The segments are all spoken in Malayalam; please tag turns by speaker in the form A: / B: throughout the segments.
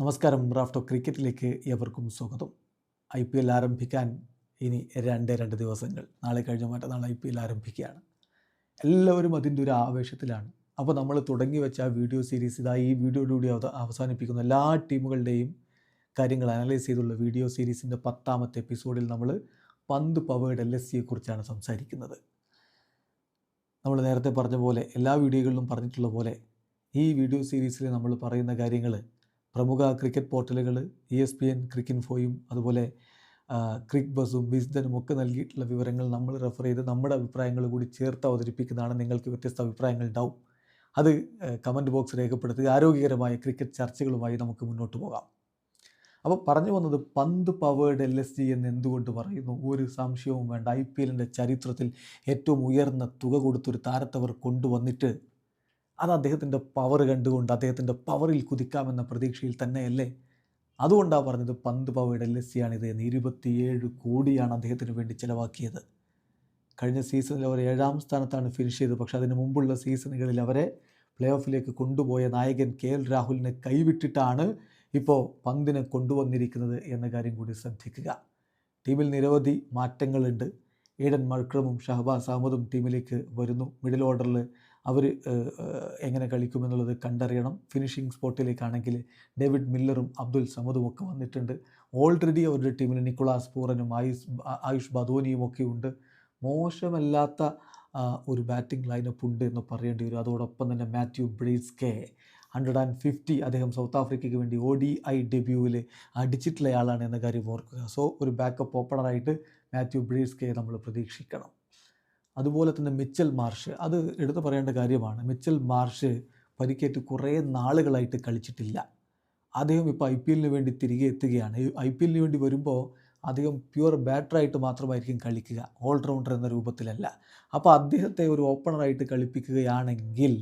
A: നമസ്കാരം. റാഫ്റ്റോ ക്രിക്കറ്റിലേക്ക് എവർക്കും സ്വാഗതം. ഐ പി എൽ ആരംഭിക്കാൻ ഇനി രണ്ട് രണ്ട് ദിവസങ്ങൾ. നാളെ കഴിഞ്ഞ മറ്റന്നാൾ ഐ പി എൽ ആരംഭിക്കുകയാണ്. എല്ലാവരും അതിന്റെ ഒരു ആവേശത്തിലാണ്. അപ്പോൾ നമ്മൾ തുടങ്ങി വെച്ച ആ വീഡിയോ സീരീസ് ഇതാ ഈ വീഡിയോയിലൂടെ അവ- അവസാനിപ്പിക്കുന്ന എല്ലാ ടീമുകളുടെയും കാര്യങ്ങൾ അനലൈസ് ചെയ്തുള്ള വീഡിയോ സീരീസിന്റെ പത്താമത്തെ എപ്പിസോഡിൽ നമ്മൾ പന്ത് പവേഡ് എൽ എസ് സിയെക്കുറിച്ചാണ് സംസാരിക്കുന്നത്. നമ്മൾ നേരത്തെ പറഞ്ഞ പോലെ എല്ലാ വീഡിയോകളിലും പറഞ്ഞിട്ടുള്ള പോലെ ഈ വീഡിയോ സീരീസിൽ നമ്മൾ പറയുന്ന കാര്യങ്ങൾ പ്രമുഖ ക്രിക്കറ്റ് പോർട്ടലുകൾ ഇ എസ് പി എൻ ക്രിക്കിൻഫോയും അതുപോലെ ക്രിക്ക് ബസും വിസ്ഡനും ഒക്കെ നൽകിയിട്ടുള്ള വിവരങ്ങൾ നമ്മൾ റെഫർ ചെയ്ത് നമ്മുടെ അഭിപ്രായങ്ങൾ കൂടി ചേർത്ത് അവതരിപ്പിക്കുന്നതാണ് നിങ്ങൾക്ക് വ്യത്യസ്ത അഭിപ്രായങ്ങൾ ഉണ്ടാവും അത് കമന്റ് ബോക്സ് രേഖപ്പെടുത്തുക ആരോഗ്യകരമായ ക്രിക്കറ്റ് ചർച്ചകളുമായി നമുക്ക് മുന്നോട്ട് പോകാം. അപ്പോൾ പറഞ്ഞു വന്നത് പന്ത് പവേഡ് എൽ എസ് ജി എന്ന് എന്തുകൊണ്ട് പറയുന്നു? ഒരു സംശയവും വേണ്ട. ഐ പി എല്ലിന്റെ ചരിത്രത്തിൽ ഏറ്റവും ഉയർന്ന തുക കൊടുത്തൊരു താരത്തവർ കൊണ്ടുവന്നിട്ട് അത് അദ്ദേഹത്തിന്റെ പവർ കണ്ടുകൊണ്ട് അദ്ദേഹത്തിന്റെ പവറിൽ കുതിക്കാമെന്ന പ്രതീക്ഷയിൽ തന്നെയല്ലേ? അതുകൊണ്ടാണ് പറഞ്ഞത് പന്ത് പവയുടെ ആണിത് എന്ന്. ഇരുപത്തിയേഴ് കോടിയാണ് അദ്ദേഹത്തിന് വേണ്ടി ചിലവാക്കിയത്. കഴിഞ്ഞ സീസണിൽ അവർ ഏഴാം സ്ഥാനത്താണ് ഫിനിഷ് ചെയ്തത്. പക്ഷേ അതിന് മുമ്പുള്ള സീസണുകളിൽ അവരെ പ്ലേ ഓഫിലേക്ക് കൊണ്ടുപോയ നായകൻ കെ എൽ രാഹുലിനെ കൈവിട്ടിട്ടാണ് ഇപ്പോൾ പന്തിനെ കൊണ്ടുവന്നിരിക്കുന്നത് എന്ന കാര്യം കൂടി ശ്രദ്ധിക്കുക. ടീമിൽ നിരവധി മാറ്റങ്ങളുണ്ട്. ഈഡൻ മൾക്രമും ഷഹബാസ് അഹമ്മദും ടീമിലേക്ക് വരുന്നു. മിഡിൽ ഓർഡറിൽ അവർ എങ്ങനെ കളിക്കുമെന്നുള്ളത് കണ്ടറിയണം. ഫിനിഷിംഗ് സ്പോട്ടിലേക്കാണെങ്കിൽ ഡേവിഡ് മില്ലറും അബ്ദുൽ സമദും ഒക്കെ വന്നിട്ടുണ്ട്. ഓൾറെഡി അവരുടെ ടീമിൽ നിക്കുളാസ് പൂറനും ആയുഷ് ആയുഷ് ബദോനിയും ഒക്കെ ഉണ്ട്. മോശമല്ലാത്ത ഒരു ബാറ്റിംഗ് ലൈനപ്പ് ഉണ്ട് എന്ന് പറയേണ്ടി വരും. അതോടൊപ്പം തന്നെ Matthew Breetzke hundred and fifty അദ്ദേഹം സൗത്ത് ആഫ്രിക്കയ്ക്ക് വേണ്ടി ഒ ഡി ഐ ഡെബ്യൂവിൽ അടിച്ചിട്ടുള്ള ആളാണ് എന്ന കാര്യം ഓർക്കുക. സോ ഒരു ബാക്കപ്പ് ഓപ്പണറായിട്ട് മാത്യു ബ്രീസ്കെ നമ്മൾ പ്രതീക്ഷിക്കണം. അതുപോലെ തന്നെ മിച്ചൽ മാർഷ്. അത് എടുത്തു പറയേണ്ട കാര്യമാണ്. മിച്ചൽ മാർഷ് പരിക്കേറ്റ് കുറേ നാളുകളായിട്ട് കളിച്ചിട്ടില്ല. അദ്ദേഹം ഇപ്പോൾ ഐ പി എല്ലിന് വേണ്ടി തിരികെ എത്തുകയാണ്. ഐ പി എല്ലിന് വേണ്ടി വരുമ്പോൾ അദ്ദേഹം പ്യുവർ ബാറ്ററായിട്ട് മാത്രമായിരിക്കും കളിക്കുക. ഓൾറൗണ്ടർ എന്ന രൂപത്തിലല്ല. അപ്പോൾ അദ്ദേഹത്തെ ഒരു ഓപ്പണറായിട്ട് കളിപ്പിക്കുകയാണെങ്കിൽ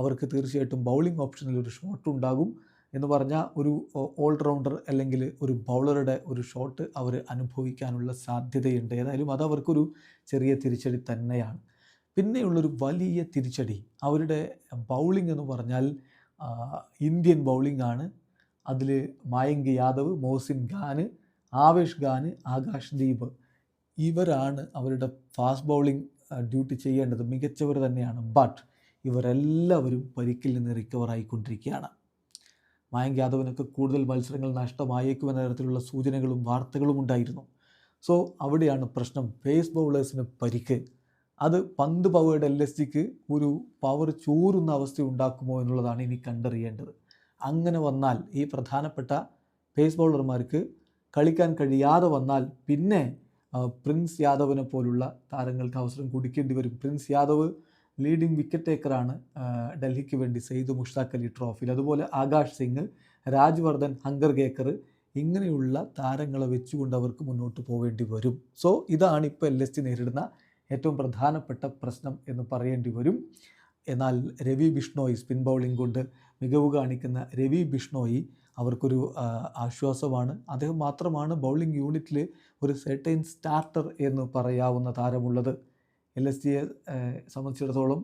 A: അവർക്ക് തീർച്ചയായിട്ടും ബൗളിംഗ് ഓപ്ഷനിൽ ഒരു ഷോട്ട് ഉണ്ടാകും. എന്ന് പറഞ്ഞാൽ ഒരു ഓൾറൗണ്ടർ അല്ലെങ്കിൽ ഒരു ബൗളറുടെ ഒരു ഷോട്ട് അവർ അനുഭവിക്കാനുള്ള സാധ്യതയുണ്ട്. ഏതായാലും അത് അവർക്കൊരു ചെറിയ തിരിച്ചടി തന്നെയാണ്. പിന്നെയുള്ളൊരു വലിയ തിരിച്ചടി അവരുടെ ബൗളിംഗ് എന്ന് പറഞ്ഞാൽ ഇന്ത്യൻ ബൗളിംഗ് ആണ്. അതിൽ മായങ്ക് യാദവ് മോസിൻ ഖാന് ആവേഷ് ഖാന് ആകാശ് ദീപ് ഇവരാണ് അവരുടെ ഫാസ്റ്റ് ബൗളിംഗ് ഡ്യൂട്ടി ചെയ്യേണ്ടത്. മികച്ചവർ തന്നെയാണ്. ബട്ട് ഇവരെല്ലാവരും പരിക്കിൽ നിന്ന് റിക്കവർ ആയിക്കൊണ്ടിരിക്കുകയാണ്. മായങ്ക് യാദവിനൊക്കെ കൂടുതൽ മത്സരങ്ങൾ നഷ്ടമായേക്കുമെന്ന തരത്തിലുള്ള സൂചനകളും വാർത്തകളും ഉണ്ടായിരുന്നു. സോ അവിടെയാണ് പ്രശ്നം. പേസ് ബൗളേഴ്സിന് പരിക്ക്. അത് പന്ത് പവേഡ് എൽ എസ് ജിക്ക് ഒരു പവർ ചോരുന്ന അവസ്ഥ ഉണ്ടാക്കുമോ എന്നുള്ളതാണ് ഇനി കണ്ടറിയേണ്ടത്. അങ്ങനെ വന്നാൽ ഈ പ്രധാനപ്പെട്ട പേസ് ബൗളർമാർക്ക് കളിക്കാൻ കഴിയാതെ വന്നാൽ പിന്നെ പ്രിൻസ് യാദവിനെ പോലുള്ള താരങ്ങൾക്ക് അവസരം കൊടുക്കേണ്ടി വരും. പ്രിൻസ് യാദവ് ലീഡിംഗ് വിക്കറ്റ് ടേക്കറാണ് ഡൽഹിക്ക് വേണ്ടി സെയ്ദ് മുഷ്താഖ് അലി ട്രോഫിയിൽ അതുപോലെ ആകാശ് സിംഗ് രാജ്വർദ്ധൻ ഹങ്കർ ഗേക്കർ ഇങ്ങനെയുള്ള താരങ്ങളെ വെച്ചുകൊണ്ട് അവർക്ക് മുന്നോട്ട് പോവേണ്ടി വരും. സോ ഇതാണ് ഇപ്പോൾ എൽ എസ് ടി നേരിടുന്ന ഏറ്റവും പ്രധാനപ്പെട്ട പ്രശ്നം എന്ന് പറയേണ്ടി വരും. എന്നാൽ രവി ബിഷ്ണോയി സ്പിൻ ബൗളിംഗ് കൊണ്ട് മികവ് കാണിക്കുന്ന രവി ബിഷ്ണോയി അവർക്കൊരു ആശ്വാസമാണ്. അദ്ദേഹം മാത്രമാണ് ബൗളിംഗ് യൂണിറ്റിൽ ഒരു സെർട്ടൈൻ സ്റ്റാർട്ടർ എന്ന് പറയാവുന്ന താരമുള്ളത്. എൽ എസ് ജിയെ സംബന്ധിച്ചിടത്തോളം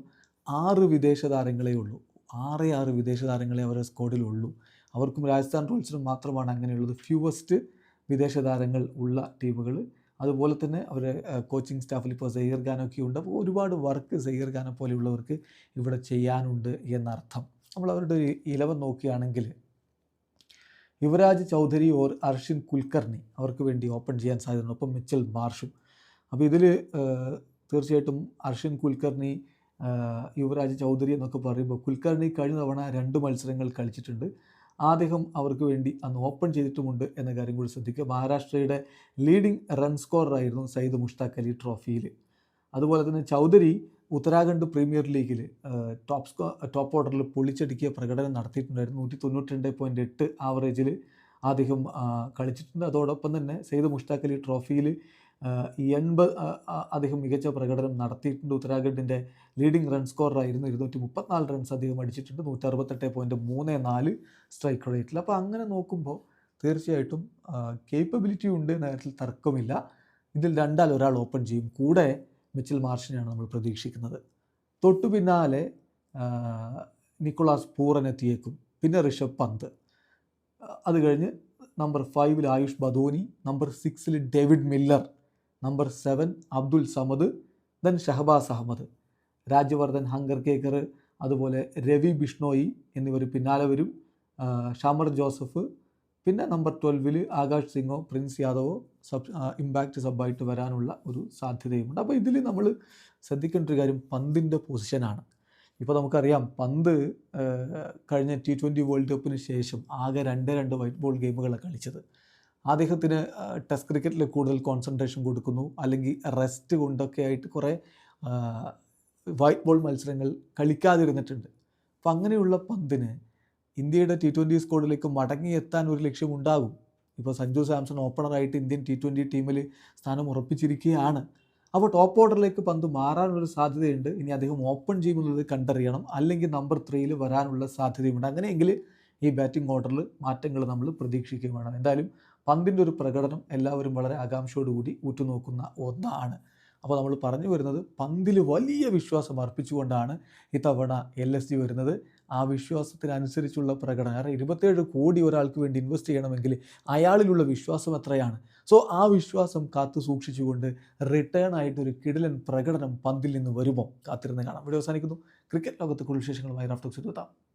A: ആറ് വിദേശ താരങ്ങളേ ഉള്ളൂ. ആറേ ആറ് വിദേശ താരങ്ങളെ അവരുടെ സ്ക്വാഡിലുള്ളൂ അവർക്കും രാജസ്ഥാൻ റോയൽസിനും മാത്രമാണ് അങ്ങനെയുള്ളത്. ഫ്യൂവസ്റ്റ് വിദേശ താരങ്ങൾ ഉള്ള ടീമുകൾ അതുപോലെ തന്നെ അവരെ കോച്ചിങ് സ്റ്റാഫിൽ ഇപ്പോൾ സയ്യർ ഖാനൊക്കെ ഉണ്ട്. അപ്പോൾ ഒരുപാട് വർക്ക് സയ്യർ ഖാനെ പോലെയുള്ളവർക്ക് ഇവിടെ ചെയ്യാനുണ്ട് എന്നർത്ഥം. നമ്മൾ അവരുടെ ഒരു ഇലവൻ നോക്കുകയാണെങ്കിൽ യുവരാജ് ചൗധരി ഓർ അർഷിൻ കുൽക്കർണി അവർക്ക് വേണ്ടി ഓപ്പൺ ചെയ്യാൻ സാധ്യതയുണ്ട്. ഒപ്പം മിച്ചൽ മാർഷും. അപ്പോൾ ഇതിൽ തീർച്ചയായിട്ടും അർഷിൻ കുൽക്കർണി യുവരാജ് ചൗധരി എന്നൊക്കെ പറയുമ്പോൾ കുൽക്കർണി കഴിഞ്ഞ തവണ രണ്ട് മത്സരങ്ങൾ കളിച്ചിട്ടുണ്ട്. അദ്ദേഹം അവർക്ക് വേണ്ടി അന്ന് ഓപ്പൺ ചെയ്തിട്ടുമുണ്ട് എന്ന കാര്യം കൂടി ശ്രദ്ധിക്കുക. മഹാരാഷ്ട്രയുടെ ലീഡിംഗ് റൺ സ്കോററായിരുന്നു സയ്യിദ് മുഷ്താഖ് അലി ട്രോഫിയിൽ. അതുപോലെ തന്നെ ചൗധരി ഉത്തരാഖണ്ഡ് പ്രീമിയർ ലീഗിൽ ടോപ്പ് സ്കോ ടോപ്പ് ഓർഡറിൽ പൊളിച്ചടുക്കിയ പ്രകടനം നടത്തിയിട്ടുണ്ടായിരുന്നു. നൂറ്റി തൊണ്ണൂറ്റി രണ്ട് പോയിന്റ് എട്ട് ആവറേജിൽ അദ്ദേഹം കളിച്ചിട്ടുണ്ട്. അതോടൊപ്പം തന്നെ സെയ്ദ് മുഷ്താഖ് അലി ട്രോഫിയിൽ എൺപത് അദ്ദേഹം മികച്ച പ്രകടനം നടത്തിയിട്ടുണ്ട്. ഉത്തരാഖണ്ഡിന്റെ ലീഡിംഗ് റൺ സ്കോറായിരുന്നു ഇരുന്നൂറ്റി മുപ്പത്തിനാല് റൺസ് അധികം അടിച്ചിട്ടുണ്ട്. നൂറ്റി അറുപത്തെട്ട് പോയിന്റ് മൂന്ന് നാല് സ്ട്രൈക്ക് റേറ്റിൽ അപ്പോൾ അങ്ങനെ നോക്കുമ്പോൾ തീർച്ചയായിട്ടും കേപ്പബിലിറ്റി ഉണ്ട്. എന്ന കാര്യത്തിൽ തർക്കമില്ല. ഇതിൽ രണ്ടാൽ ഒരാൾ ഓപ്പൺ ചെയ്യും. കൂടെ മിച്ചൽ മാർഷിനെയാണ് നമ്മൾ പ്രതീക്ഷിക്കുന്നത്. തൊട്ടു പിന്നാലെ നിക്കോളാസ് പൂറൻ എത്തിയേക്കും. പിന്നെ ഋഷഭ് പന്ത്. അത് കഴിഞ്ഞ് നമ്പർ ഫൈവിൽ ആയുഷ് ബദോനി നമ്പർ സിക്സിൽ David Miller number seven Abdul Samad then Shahbaz Ahmed. Rajvardhan Hangargekar അതുപോലെ രവി ബിഷ്ണോയി എന്നിവർ പിന്നാലെ വരും. ഷമർ ജോസഫ് പിന്നെ നമ്പർ ട്വൽവിൽ ആകാശ് സിംഗോ പ്രിൻസ് യാദവോ സബ് ഇമ്പാക്റ്റ് സബായിട്ട് വരാനുള്ള ഒരു സാധ്യതയുമുണ്ട്. അപ്പോൾ ഇതിൽ നമ്മൾ ശ്രദ്ധിക്കേണ്ട ഒരു കാര്യം പന്തിന്റെ പൊസിഷനാണ്. ഇപ്പോൾ നമുക്കറിയാം പന്ത് കഴിഞ്ഞ ടി ട്വന്റി വേൾഡ് കപ്പിന് ശേഷം ആകെ രണ്ട് രണ്ട് വൈറ്റ് ബോൾ ഗെയിമുകളാണ് കളിച്ചത്. അദ്ദേഹത്തിന് ടെസ്റ്റ് ക്രിക്കറ്റിൽ കൂടുതൽ കോൺസെൻട്രേഷൻ കൊടുക്കുന്നു. അല്ലെങ്കിൽ റെസ്റ്റ് കൊണ്ടൊക്കെ ആയിട്ട് കുറേ വൈറ്റ് ബോൾ മത്സരങ്ങൾ കളിക്കാതിരുന്നിട്ടുണ്ട്. അപ്പം അങ്ങനെയുള്ള പന്തിന് ഇന്ത്യയുടെ ടി ട്വന്റി സ്കോഡിലേക്ക് മടങ്ങിയെത്താൻ ഒരു ലക്ഷ്യമുണ്ടാകും. ഇപ്പോൾ സഞ്ജു സാംസൺ ഓപ്പണറായിട്ട് ഇന്ത്യൻ ടി ട്വന്റി ടീമിൽ സ്ഥാനം ഉറപ്പിച്ചിരിക്കുകയാണ്. അപ്പോൾ ടോപ്പ് ഓർഡറിലേക്ക് പന്ത് മാറാനൊരു സാധ്യതയുണ്ട്. ഇനി അദ്ദേഹം ഓപ്പൺ ചെയ്യുമെന്നുള്ളത് കണ്ടറിയണം. അല്ലെങ്കിൽ നമ്പർ ത്രീയിൽ വരാനുള്ള സാധ്യതയുണ്ട്. അങ്ങനെയെങ്കിൽ ഈ ബാറ്റിംഗ് ഓർഡറിൽ മാറ്റങ്ങൾ നമ്മൾ പ്രതീക്ഷിക്കുകയും വേണം. എന്തായാലും പന്തിന്റെ ഒരു പ്രകടനം എല്ലാവരും വളരെ ആകാംക്ഷയോടുകൂടി ഉറ്റുനോക്കുന്ന ഒന്നാണ്. അപ്പോൾ നമ്മൾ പറഞ്ഞു വരുന്നത് പന്തിൽ വലിയ വിശ്വാസം അർപ്പിച്ചുകൊണ്ടാണ് ഇത്തവണ എൽ എസ് ജി വരുന്നത്. ആ വിശ്വാസത്തിനനുസരിച്ചുള്ള പ്രകടനം കാരണം ഇരുപത്തേഴ് കോടി ഒരാൾക്ക് വേണ്ടി ഇൻവെസ്റ്റ് ചെയ്യണമെങ്കിൽ അയാളിലുള്ള വിശ്വാസം എത്രയാണ്? സോ ആ വിശ്വാസം കാത്തു സൂക്ഷിച്ചുകൊണ്ട് റിട്ടേൺ ആയിട്ട് ഒരു കിടിലൻ പ്രകടനം പന്തിൽ നിന്ന് വരുമോ? കാത്തിരുന്ന് കാണാം. ഇവിടെ അവസാനിക്കുന്നു. ക്രിക്കറ്റ് ലോകത്തെ കൂടുതൽ വിശേഷങ്ങളുമായി റാഫ്റ്റോക്സ് എത്താം.